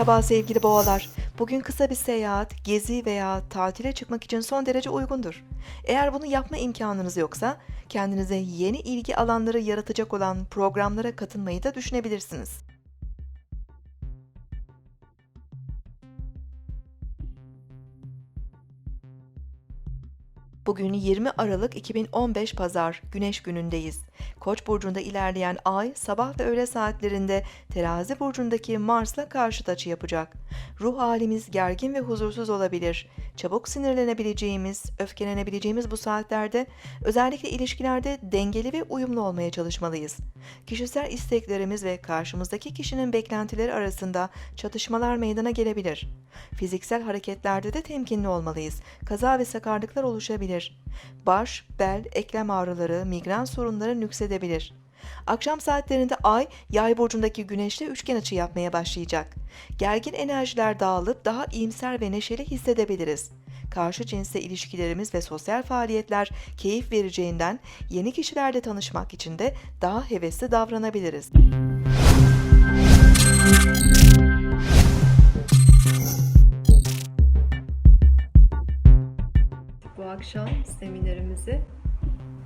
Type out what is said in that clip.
Merhaba sevgili boğalar. Bugün kısa bir seyahat, gezi veya tatile çıkmak için son derece uygundur. Eğer bunu yapma imkanınız yoksa, kendinize yeni ilgi alanları yaratacak olan programlara katılmayı da düşünebilirsiniz. Bugün 20 Aralık 2015 Pazar, Güneş günündeyiz. Koç burcunda ilerleyen ay sabah ve öğle saatlerinde Terazi burcundaki Mars'la karşıt açı yapacak. Ruh halimiz gergin ve huzursuz olabilir. Çabuk sinirlenebileceğimiz, öfkelenebileceğimiz bu saatlerde özellikle ilişkilerde dengeli ve uyumlu olmaya çalışmalıyız. Kişisel isteklerimiz ve karşımızdaki kişinin beklentileri arasında çatışmalar meydana gelebilir. Fiziksel hareketlerde de temkinli olmalıyız. Kaza ve sakarlıklar oluşabilir. Baş, bel, eklem ağrıları, migren sorunları nüksedebilir. Akşam saatlerinde ay yay burcundaki güneşle üçgen açı yapmaya başlayacak. Gergin enerjiler dağılıp daha iyimser ve neşeli hissedebiliriz. Karşı cinsle ilişkilerimiz ve sosyal faaliyetler keyif vereceğinden yeni kişilerle tanışmak için de daha hevesli davranabiliriz. Bu akşam seminerimizi